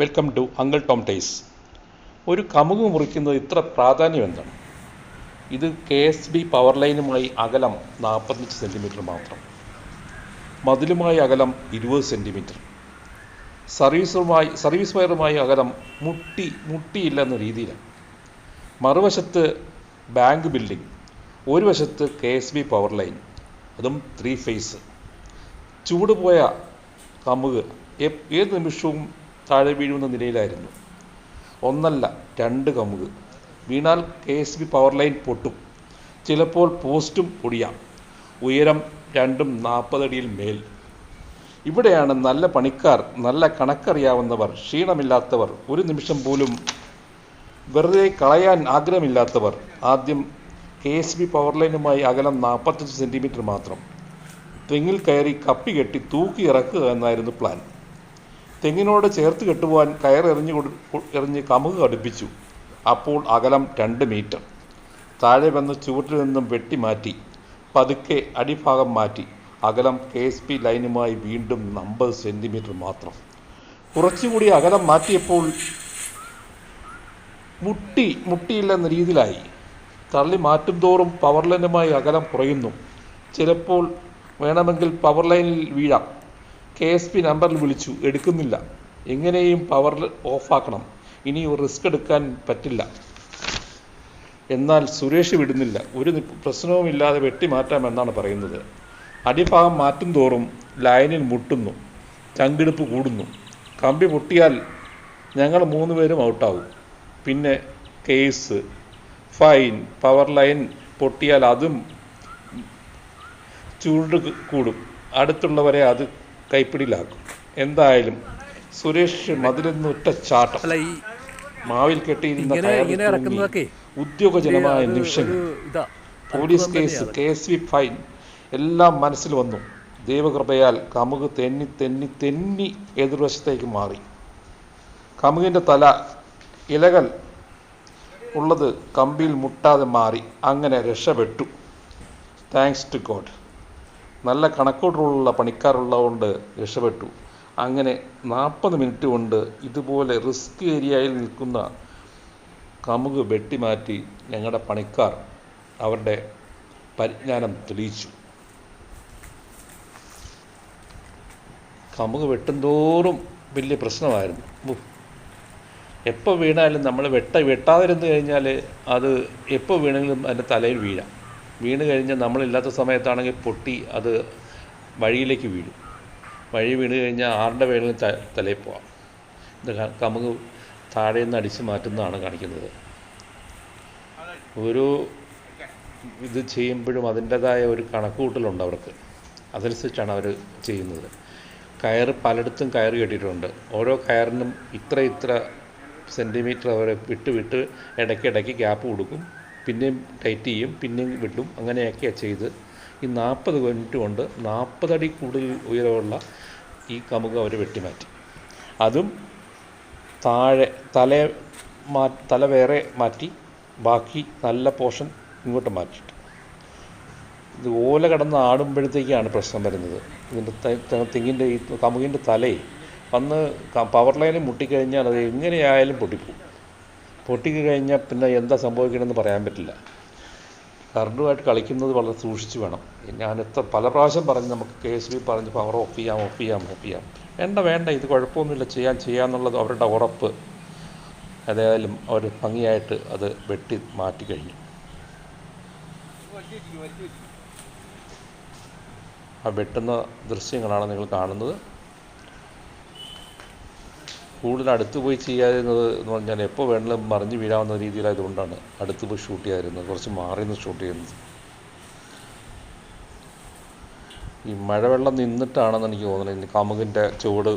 Welcome to uncle Tom ടേസ് ഒരു കമുക് മുറിക്കുന്നത് ഇത്ര പ്രാധാന്യം എന്താണ് ഇത് കെ എസ് ബി പവർ ലൈനുമായി അകലം നാൽപ്പത്തഞ്ച് സെന്റിമീറ്റർ മാത്രം. മതിലുമായി അകലം ഇരുപത് സെന്റിമീറ്റർ സർവീസുമായി സർവീസ് വയറുമായി അകലം മുട്ടി മുട്ടിയില്ലെന്ന രീതിയിലാണ്. മറുവശത്ത് ബാങ്ക് ബിൽഡിംഗ് ഒരു വശത്ത് K S B power line അതും ത്രീ ഫേസ് ചൂട് പോയ കമുക് ഏത് നിമിഷവും താഴെ വീഴുന്ന നിലയിലായിരുന്നു. ഒന്നല്ല രണ്ട് കമുക്. വീണാൽ K S B power line പൊട്ടും. ചിലപ്പോൾ പോസ്റ്റും പൊടിയാം. ഉയരം രണ്ടും നാൽപ്പതടിയിൽ മേൽ. ഇവിടെയാണ് നല്ല പണിക്കാർ നല്ല കണക്കറിയാവുന്നവർ ക്ഷീണമില്ലാത്തവർ ഒരു നിമിഷം പോലും വെറുതെ കളയാൻ ആഗ്രഹമില്ലാത്തവർ. ആദ്യം കെ എസ് ബി പവർ ലൈനുമായി അകലം നാൽപ്പത്തഞ്ച് സെന്റിമീറ്റർ മാത്രം. തെങ്ങിൽ കയറി കപ്പി കെട്ടി തൂക്കി ഇറക്കുക എന്നായിരുന്നു പ്ലാൻ തെങ്ങിനോട് ചേർത്ത് കെട്ടുവാൻ കയർ എറിഞ്ഞു കൊടു എറിഞ്ഞ് കമുക് കടുപ്പിച്ചു അപ്പോൾ അകലം രണ്ട് മീറ്റർ. താഴെ വന്ന് ചുവട്ടിൽ നിന്നും വെട്ടി മാറ്റി. പതുക്കെ അടിഭാഗം മാറ്റി. അകലം കെ എസ് പി ലൈനുമായി വീണ്ടും അമ്പത് സെന്റിമീറ്റർ മാത്രം. കുറച്ചുകൂടി അകലം മാറ്റിയപ്പോൾ മുട്ടി മുട്ടിയില്ലെന്ന രീതിയിലായി. തള്ളി മാറ്റും തോറും പവർ ലൈനുമായി അകലം കുറയുന്നു. ചിലപ്പോൾ വേണമെങ്കിൽ പവർ ലൈനിൽ വീഴാം. കെ എസ് പി നമ്പറിൽ വിളിച്ചു എടുക്കുന്നില്ല. എങ്ങനെയും പവർ ഓഫാക്കണം ഇനി റിസ്ക് എടുക്കാൻ പറ്റില്ല. എന്നാൽ സുരേഷ് വിടുന്നില്ല. ഒരു പ്രശ്നവുമില്ലാതെ വെട്ടിമാറ്റാമെന്നാണ് പറയുന്നത്. അടിഭാഗം മാറ്റും തോറും ലൈനിൽ മുട്ടുന്നു. ചങ്കിടുപ്പ് കൂടുന്നു. കമ്പി പൊട്ടിയാൽ ഞങ്ങൾ മൂന്ന് പേരും ഔട്ടാവും പിന്നെ കേസ് ഫൈൻ പവർ ലൈൻ പൊട്ടിയാൽ അതും ചൂട് കൂടും. അടുത്തുള്ളവരെ അത് കൈപ്പിടിയിലാക്കും. എന്തായാലും സുരേഷ് മതിലെന്ന് ഒറ്റ ചാട്ടം. അല്ല ഈ മാവിൽ കെട്ടിയിരുന്ന ഉദ്യോഗജനമായ നിമിഷങ്ങൾ. Police case K S V fine എല്ലാം മനസ്സിൽ വന്നു. ദൈവകൃപയാൽ കമുക് തെന്നി തെന്നി തെന്നി എതിർവശത്തേക്ക് മാറി. കമുകിന്റെ തല ഇലകൾ ഉള്ളത് കമ്പിയിൽ മുട്ടാതെ മാറി. അങ്ങനെ രക്ഷപ്പെട്ടു. താങ്ക്സ് ടു ഗോഡ് നല്ല കണക്കൂട്ടുള്ള പണിക്കാരുള്ളതുകൊണ്ട് രക്ഷപ്പെട്ടു. അങ്ങനെ നാൽപ്പത് മിനിറ്റ് കൊണ്ട് ഇതുപോലെ റിസ്ക് ഏരിയയിൽ നിൽക്കുന്ന കമുക് വെട്ടിമാറ്റി ഞങ്ങളുടെ പണിക്കാർ അവരുടെ പരിജ്ഞാനം തെളിയിച്ചു. കമുക് വെട്ടുന്തോറും വലിയ പ്രശ്നമായിരുന്നു. എപ്പോൾ വീണാലും നമ്മൾ വെട്ട വെട്ടാതിരുന്ന് കഴിഞ്ഞാൽ അത് എപ്പോൾ വീണെങ്കിലും അതിന്റെ തലയിൽ വീഴാം. വീണ് കഴിഞ്ഞാൽ നമ്മളില്ലാത്ത സമയത്താണെങ്കിൽ പൊട്ടി അത് വഴിയിലേക്ക് വീഴും. വഴി വീണ് കഴിഞ്ഞാൽ ആരുടെ വേണമെങ്കിലും ത തലയിൽ പോവാം. ഇത് കമുക് താഴെ നിന്ന് അടിച്ച് മാറ്റുന്നതാണ് കാണിക്കുന്നത്. ഒരു ഇത് ചെയ്യുമ്പോഴും അതിന്റെതായ ഒരു കണക്കുകൂട്ടലുണ്ട് അവർക്ക്. അതനുസരിച്ചാണ് അവർ ചെയ്യുന്നത്. കയർ പലയിടത്തും കയർ കെട്ടിയിട്ടുണ്ട്. ഓരോ കയറിനും ഇത്ര ഇത്ര സെന്റിമീറ്റർ അവർ വിട്ട് വിട്ട് ഇടയ്ക്കിടയ്ക്ക് ഗ്യാപ്പ് കൊടുക്കും. പിന്നെയും ടൈറ്റ് ചെയ്യും പിന്നെയും വിട്ടും. അങ്ങനെയൊക്കെയാണ് ചെയ്ത് ഈ നാൽപ്പത് മിനിറ്റ് കൊണ്ട് നാൽപ്പതടി കൂടുതൽ ഉയരമുള്ള ഈ കമുക അവർ വെട്ടിമാറ്റി. അതും താഴെ തല മാ തല വേറെ മാറ്റി ബാക്കി നല്ല പോർഷൻ ഇങ്ങോട്ട് മാറ്റിയിട്ട്. ഇത് ഓല കടന്ന് ആടുമ്പോഴത്തേക്കാണ് പ്രശ്നം വരുന്നത്. ഇതിന്റെ തെങ്ങിന്റെ ഈ കമുകിന്റെ തലയെ വന്ന് പവർ ലൈനിൽ മുട്ടിക്കഴിഞ്ഞാൽ അത് എങ്ങനെയായാലും പൊട്ടിക്കഴിഞ്ഞാൽ പിന്നെ എന്താ സംഭവിക്കണമെന്ന് പറയാൻ പറ്റില്ല. കറണ്ടുമായിട്ട് കളിക്കുന്നത് വളരെ സൂക്ഷിച്ച് വേണം. ഞാൻ എത്ര പല പ്രാവശ്യം പറഞ്ഞ് നമുക്ക് കെ എസ് ബി പറഞ്ഞ് പവർ ഓഫ് ചെയ്യാം ഓഫ് ചെയ്യാം ഓഫ് ചെയ്യാം. വേണ്ട വേണ്ട ഇത് കുഴപ്പമൊന്നുമില്ല. ചെയ്യാൻ ചെയ്യാമെന്നുള്ളത് അവരുടെ ഉറപ്പ്. ഏതായാലും അവർ ഭംഗിയായിട്ട് അത് വെട്ടി മാറ്റി കഴിഞ്ഞു. ആ വെട്ടുന്ന ദൃശ്യങ്ങളാണ് നിങ്ങൾ കാണുന്നത്. കൂടുതൽ അടുത്ത് പോയി ചെയ്യാതിരുന്നത് എന്ന് പറഞ്ഞാൽ എപ്പോൾ വേണമെങ്കിലും മറിഞ്ഞ് വീഴാവുന്ന രീതിയിലായതുകൊണ്ടാണ് അടുത്ത് പോയി ഷൂട്ട് ചെയ്യാതിരുന്നത്. കുറച്ച് മാറി നിന്ന് ഷൂട്ട് ചെയ്യുന്നത്. ഈ മഴവെള്ളം നിന്നിട്ടാണെന്ന് എനിക്ക് തോന്നുന്നത്. കമുകിന്റെ ചുവട്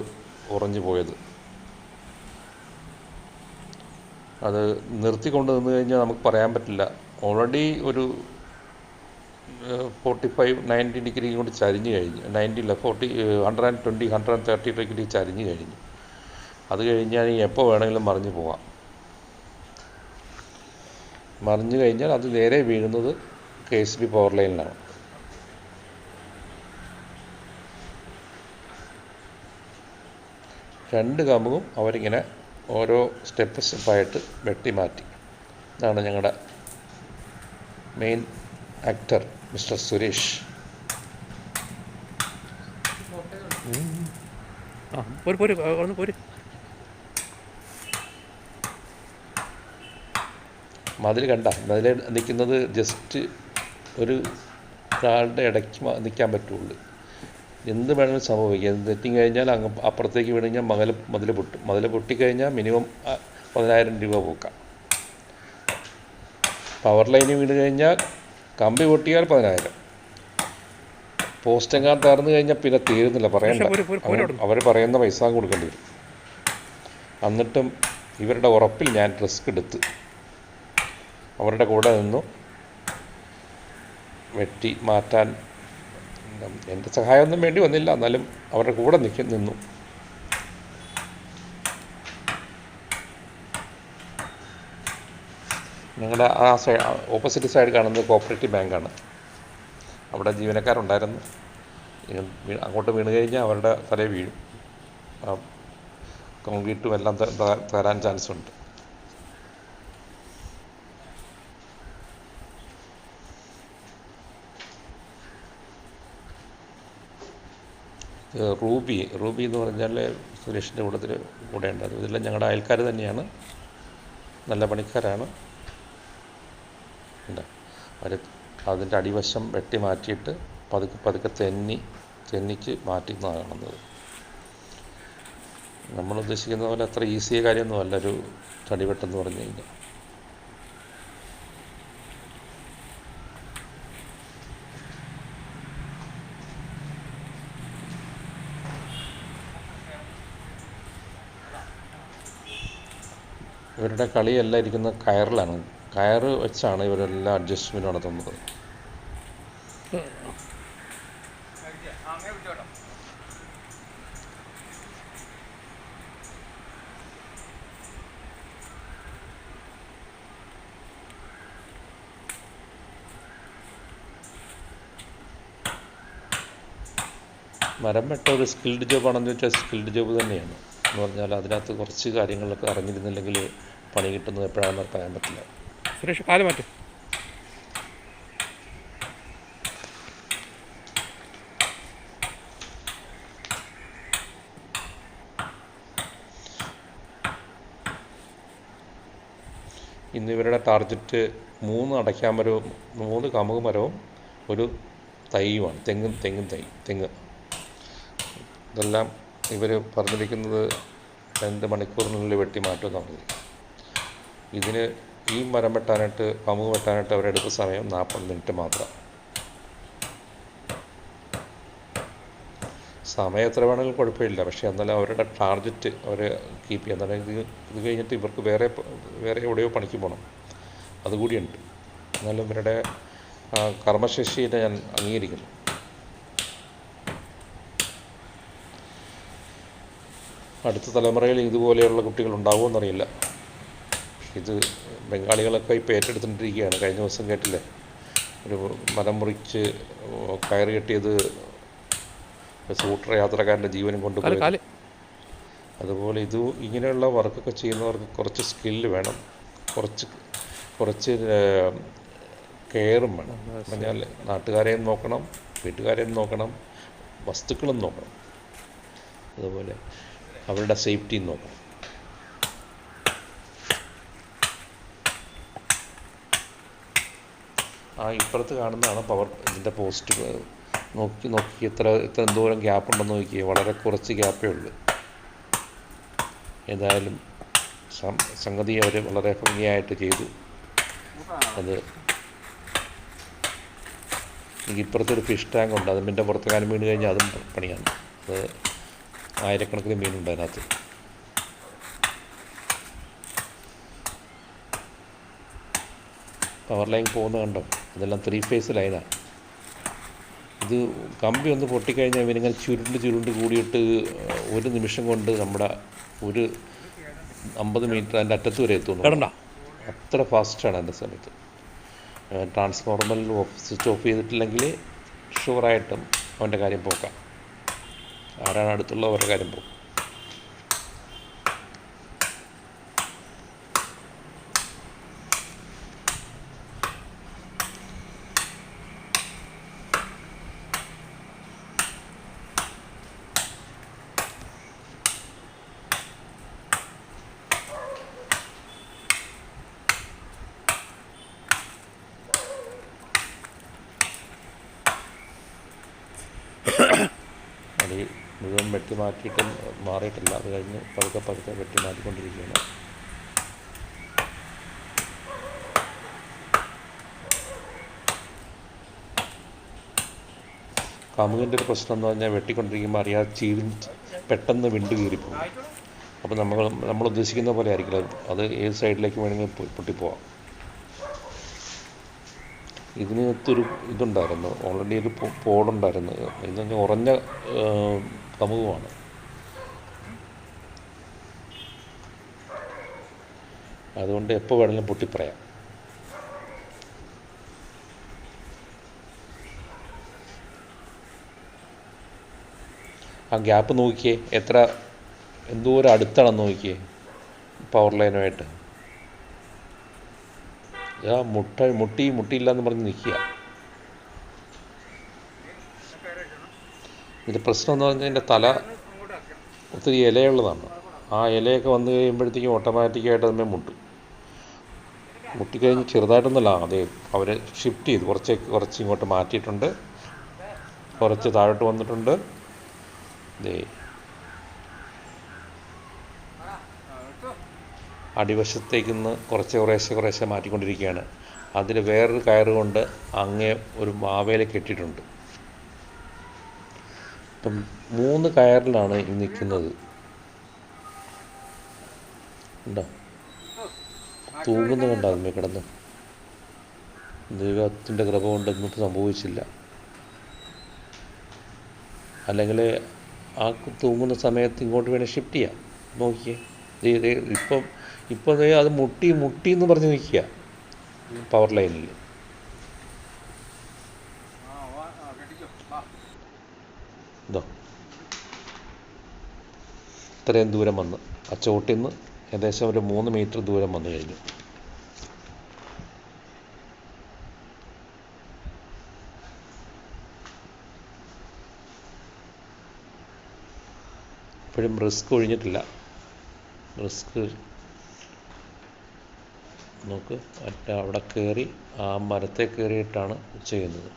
ഉറഞ്ഞു പോയത്. അത് നിർത്തിക്കൊണ്ട് നിന്ന് കഴിഞ്ഞാൽ നമുക്ക് പറയാൻ പറ്റില്ല. ഓൾറെഡി ഒരു ഫോർട്ടി ഫൈവ് നയന്റി ഡിഗ്രി കൊണ്ട് ചരിഞ്ഞ് കഴിഞ്ഞു. നയന്റി അല്ല forty hundred and twenty hundred and thirty degree ചരിഞ്ഞ് കഴിഞ്ഞു. അത് കഴിഞ്ഞാൽ എപ്പോൾ വേണമെങ്കിലും മറിഞ്ഞു പോകാം മറിഞ്ഞു കഴിഞ്ഞാൽ അത് നേരെ വീഴുന്നത് കെ എസ് ബി പവർ ലൈനിലാണ് രണ്ട് കമ്പും അവരിങ്ങനെ ഓരോ സ്റ്റെപ്പ് സ്റ്റെപ്പായിട്ട് വെട്ടി മാറ്റി ഇതാണ് ഞങ്ങളുടെ മെയിൻ ആക്ടർ മിസ്റ്റർ സുരേഷ്. പോര് പോര് പോര്. മതിൽ കണ്ട മതിൽ നിൽക്കുന്നത് ജസ്റ്റ് ഒരു ഒരാളുടെ ഇടയ്ക്ക് നിൽക്കാൻ പറ്റുള്ളൂ. എന്ത് വേണമെങ്കിലും സംഭവിക്കാം. തെറ്റി കഴിഞ്ഞാൽ അങ്ങ് അപ്പുറത്തേക്ക് വീണ് കഴിഞ്ഞാൽ മതിൽ മതിൽ പൊട്ടും. മതിൽ പൊട്ടിക്കഴിഞ്ഞാൽ മിനിമം പതിനായിരം രൂപ പോക്കാം. പവർ ലൈന് വീണ് കഴിഞ്ഞാൽ കമ്പി പൊട്ടിയാൽ പതിനായിരം. പോസ്റ്റെങ്ങാൻ തകർന്നു കഴിഞ്ഞാൽ പിന്നെ തീരുന്നില്ല പറയണ്ട. അവർ പറയുന്ന പൈസ കൊടുക്കേണ്ടി വരും. എന്നിട്ടും ഇവരുടെ ഉറപ്പിൽ ഞാൻ റിസ്ക് എടുത്ത് അവരുടെ കൂടെ നിന്നു. വെട്ടി മാറ്റാൻ എന്റെ സഹായമൊന്നും വേണ്ടി വന്നില്ല. എന്നാലും അവരുടെ കൂടെ നിൽക്കി നിന്നു. ഞങ്ങളുടെ ആ സൈഡ് ഓപ്പോസിറ്റ് സൈഡ് കാണുന്നത് കോപ്പറേറ്റീവ് ബാങ്കാണ്. അവിടെ ജീവനക്കാരുണ്ടായിരുന്നു. അങ്ങോട്ട് വീണ് കഴിഞ്ഞാൽ അവരുടെ തലയിൽ വീഴും. കോൺക്രീറ്റും എല്ലാം തരാൻ ചാൻസ് ഉണ്ട് റൂബി റൂബി എന്ന് പറഞ്ഞാൽ സുരേഷിന്റെ കൂട്ടത്തിൽ കൂടെ ഉണ്ടായിരുന്നു ഇതെല്ലാം ഞങ്ങളുടെ അയൽക്കാർ തന്നെയാണ്. നല്ല പണിക്കാരാണ്. ഉണ്ട്. അവർ അതിന്റെ അടിവശം വെട്ടി മാറ്റിയിട്ട് പതുക്കെ പതുക്കെ തെന്നി തെന്നിച്ച് മാറ്റുന്നതാണ് കാണുന്നത്. നമ്മൾ ഉദ്ദേശിക്കുന്ന പോലെ അത്ര ഈസിയ കാര്യമൊന്നുമല്ല ഒരു തടിവെട്ടെന്ന് പറഞ്ഞു കഴിഞ്ഞാൽ ഇവരുടെ കളിയെല്ലാം ഇരിക്കുന്ന കയറിലാണ്. കയർ വെച്ചാണ് ഇവരെല്ലാം അഡ്ജസ്റ്റ്മെന്റ് നടത്തുന്നത്. മരം വെട്ട ഒരു സ്കിൽഡ് ജോബാണെന്ന് ചോദിച്ചാൽ സ്കിൽഡ് ജോബ് തന്നെയാണ്. എന്ന് പറഞ്ഞാൽ അതിനകത്ത് കുറച്ച് കാര്യങ്ങളൊക്കെ അറിഞ്ഞിരുന്നില്ലെങ്കിൽ പണി കിട്ടുന്നത് എപ്പോഴാണെന്ന് പറയാൻ പറ്റില്ല. സുരേഷ് കാൽ മാറ്റും. ഇന്ന് ഇവരുടെ ടാർഗറ്റ് മൂന്ന് അടയ്ക്കാൻ മരവും മൂന്ന് കമുക് മരവും ഒരു തൈയുമാണ്. തെങ്ങും തെങ്ങും തൈ തെങ്ങ്. ഇതെല്ലാം ഇവർ പറഞ്ഞിരിക്കുന്നത് രണ്ട് മണിക്കൂറിനുള്ളിൽ വെട്ടി മാറ്റുമെന്നാണ് പറഞ്ഞത് ഇതിന് ഈ മരം വെട്ടാനായിട്ട് കമുക് വെട്ടാനായിട്ട് അവരെടുത്ത സമയം നാൽപ്പത് മിനിറ്റ് മാത്രം. സമയം എത്ര വേണമെങ്കിലും കുഴപ്പമില്ല. പക്ഷേ എന്നാലും അവരുടെ ടാർജറ്റ് അവർ കീപ്പ് ചെയ്യുക എന്നാലും ഇത് ഇത് കഴിഞ്ഞിട്ട് ഇവർക്ക് വേറെ വേറെ എവിടെയോ പണിക്ക് പോകണം അതുകൂടിയുണ്ട്. എന്നാലും ഇവരുടെ കർമ്മശേഷിയെ ഞാൻ അംഗീകരിക്കുന്നു. അടുത്ത തലമുറയിൽ ഇതുപോലെയുള്ള കുട്ടികൾ ഉണ്ടാവുമെന്നറിയില്ല ഇത് ബംഗാളികളൊക്കെ ഇപ്പോൾ ഏറ്റെടുത്തുകൊണ്ടിരിക്കുകയാണ് കഴിഞ്ഞ ദിവസം കേട്ടില്ലേ? ഒരു മരം മുറിച്ച് കയറി കെട്ടിയത് സ്കൂട്ടർ യാത്രക്കാരന്റെ ജീവനും കൊണ്ടുപോയി അതുപോലെ ഇത് ഇങ്ങനെയുള്ള വർക്കൊക്കെ ചെയ്യുന്നവർക്ക് കുറച്ച് സ്കില്ല് വേണം. കുറച്ച് കുറച്ച് കെയറും വേണം. പറഞ്ഞാൽ നാട്ടുകാരെയും നോക്കണം വീട്ടുകാരെയും നോക്കണം വസ്തുക്കളും നോക്കണം. അതുപോലെ അവരുടെ സേഫ്റ്റിയും നോക്കണം. ആ ഇപ്പുറത്ത് കാണുന്നതാണ് പവർ ഇതിന്റെ പോസ്റ്റ് നോക്കി നോക്കി എത്ര എത്ര എന്തോരം ഗ്യാപ്പ് ഉണ്ടെന്ന് നോക്കി വളരെ കുറച്ച് ഗ്യാപ്പേ ഉള്ളൂ. ഏതായാലും സംഗതി അവർ വളരെ ഭംഗിയായിട്ട് ചെയ്തു. അത് എനിക്ക് ഇപ്പുറത്തൊരു ഫിഷ് ടാങ്ക് ഉണ്ട്. അതിന്റെ കാലം വീണ് കഴിഞ്ഞാൽ അതും പണിയാണ്. അത് ആയിരക്കണക്കിന് മീനുണ്ട് അതിനകത്ത്. പവർ ലൈൻ പോകുന്ന കണ്ടോ? അതെല്ലാം ത്രീ ഫേസ് ലൈനാണ് ഇത് കമ്പി ഒന്ന് പൊട്ടിക്കഴിഞ്ഞാൽ ഇവനിങ്ങനെ ചുരുണ്ട് ചുരുണ്ട് കൂടിയിട്ട് ഒരു നിമിഷം കൊണ്ട് നമ്മുടെ ഒരു അമ്പത് മീറ്റർ അതിന്റെ അറ്റത്ത് വരെ എത്തുന്നു. കേടണ്ട? അത്ര ഫാസ്റ്റാണ് എന്റെ സമയത്ത്. ട്രാൻസ്ഫോർമർ ഓഫ് സ്വിച്ച് ഓഫ് ചെയ്തിട്ടില്ലെങ്കിൽ ഷുവറായിട്ടും അവന്റെ കാര്യം പോക്കാം. ആരാണ് അടുത്തുള്ളവരുടെ കാര്യം പോകും വെട്ടി മാറ്റിയിട്ടും മാറിയിട്ടില്ല. അത് കഴിഞ്ഞ് പതുക്കെ പതുക്കെ വെട്ടി മാറ്റിക്കൊണ്ടിരിക്കുകയാണ് കമുകിന്റെ ഒരു പ്രശ്നം എന്ന് പറഞ്ഞാൽ വെട്ടിക്കൊണ്ടിരിക്കുമ്പോൾ അറിയാതെ ചീരി പെട്ടെന്ന് വിണ്ട് കീറിപ്പോകും. അപ്പോൾ നമ്മൾ നമ്മൾ ഉദ്ദേശിക്കുന്ന പോലെ ആയിരിക്കില്ല. അത്. ഏത് സൈഡിലേക്ക് വേണമെങ്കിലും പൊട്ടിപ്പോവാം. ഇതിനകത്തൊരു ഇതുണ്ടായിരുന്നു. ഓൾറെഡി ഒരു പോടുണ്ടായിരുന്നു. എന്ന് പറഞ്ഞാൽ ഉറഞ്ഞ സമൂഹമാണ്. അതുകൊണ്ട് എപ്പോൾ വേണമെങ്കിലും പൊട്ടിപ്പറയാം. ആ ഗ്യാപ്പ് നോക്കിയേ. എത്ര എന്തോരം അടുത്താണെന്ന് നോക്കിയേ പവർ ലൈനുമായിട്ട് ആ മുട്ട മുട്ടി മുട്ടിയില്ല എന്ന് പറഞ്ഞ് നിൽക്കുക. ഇതിന്റെ പ്രശ്നം എന്ന് പറഞ്ഞാൽ ഇതിന്റെ തല ഒത്തിരി ഇലയുള്ളതാണ്. ആ ഇലയൊക്കെ വന്നു കഴിയുമ്പോഴത്തേക്കും ഓട്ടോമാറ്റിക്കായിട്ട് അതിന്മേൽ മുട്ടും. മുട്ടിക്കഴിഞ്ഞ് ചെറുതായിട്ടൊന്നുമല്ല അതെ അവർ ഷിഫ്റ്റ് ചെയ്തു. കുറച്ച് കുറച്ച് ഇങ്ങോട്ട് മാറ്റിയിട്ടുണ്ട്. കുറച്ച് താഴോട്ട് വന്നിട്ടുണ്ട്. ദേ അടിവശത്തേക്ക് നിന്ന് കുറച്ച് കുറേശ്ശെ കുറേശ്ശെ മാറ്റിക്കൊണ്ടിരിക്കുകയാണ്. അതിൽ വേറൊരു കയറ് കൊണ്ട് അങ്ങേ ഒരു മാവേല കെട്ടിയിട്ടുണ്ട്. ഇപ്പം മൂന്ന് കയറിലാണ് ഈ നിൽക്കുന്നത്. ഉണ്ടോ? തൂങ്ങുന്ന കണ്ടോ അതിന്മേൽ കിടന്ന്? ദൈവത്തിന്റെ കൃപ കൊണ്ട് ഇന്നിട്ട് സംഭവിച്ചില്ല. അല്ലെങ്കിൽ ആ തൂങ്ങുന്ന സമയത്ത് ഇങ്ങോട്ട് വേണേൽ ഷിഫ്റ്റ് ചെയ്യാം. നോക്കിയേ. ഇപ്പം ഇപ്പോൾ അത് മുട്ടി മുട്ടി എന്ന് പറഞ്ഞ് നിൽക്കുക. പവർ ലൈനിൽ ഇതോ. ഇത്രയും ദൂരം വന്ന്. ആ ചോട്ടിൽ നിന്ന് ഏകദേശം ഒരു മൂന്ന് മീറ്റർ ദൂരം വന്നു കഴിഞ്ഞു. ഇപ്പോഴും റിസ്ക് ഒഴിഞ്ഞിട്ടില്ല. റിസ്ക് നോക്ക് അവിടെ കയറി ആ മരത്തെ കയറിയിട്ടാണ് ചെയ്യുന്നത്.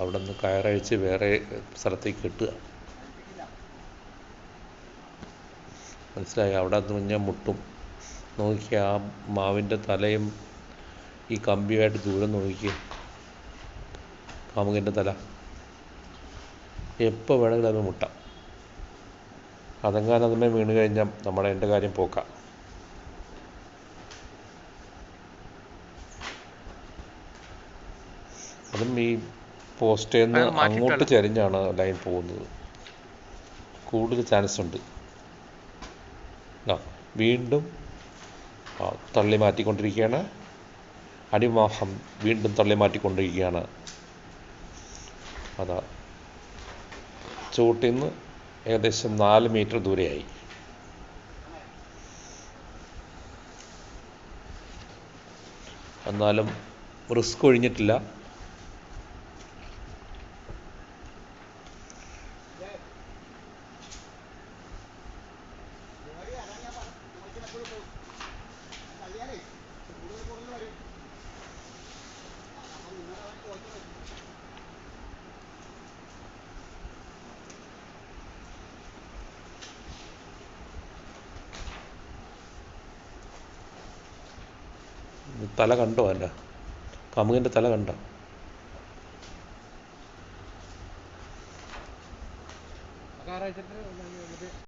അവിടെ നിന്ന് കയറഴിച്ച് വേറെ സ്ഥലത്തേക്ക് കെട്ടുക മനസ്സിലായി? അവിടെ നിന്ന് കഴിഞ്ഞാൽ മുട്ടും. നോക്കി ആ മാവിന്റെ തലയും ഈ കമ്പിയുമായിട്ട് ദൂരം നോക്കി. കാമുകന്റെ തല. എപ്പോൾ വേണമെങ്കിലും അത് മുട്ടാം. അതെങ്ങാനും അതുമേ വീണ് കഴിഞ്ഞാൽ നമ്മുടെ എന്റെ കാര്യം പോക്കാം. അതും ഈ പോസ്റ്റേന്ന് നിന്ന് അങ്ങോട്ട് ചരിഞ്ഞാണ് ലൈൻ പോകുന്നത്. കൂടുതൽ ചാൻസ് ഉണ്ട്. ആ വീണ്ടും തള്ളി മാറ്റിക്കൊണ്ടിരിക്കുകയാണ്. അടിവാഹം വീണ്ടും തള്ളി മാറ്റിക്കൊണ്ടിരിക്കുകയാണ്. അതാ. ചുവട്ടിൽ നിന്ന് ഏകദേശം നാല് മീറ്റർ ദൂരെയായി. എന്നാലും റിസ്ക് ഒഴിഞ്ഞിട്ടില്ല. തല കണ്ടോ അല്ല? കമുകിന്റെ തല കണ്ടോ?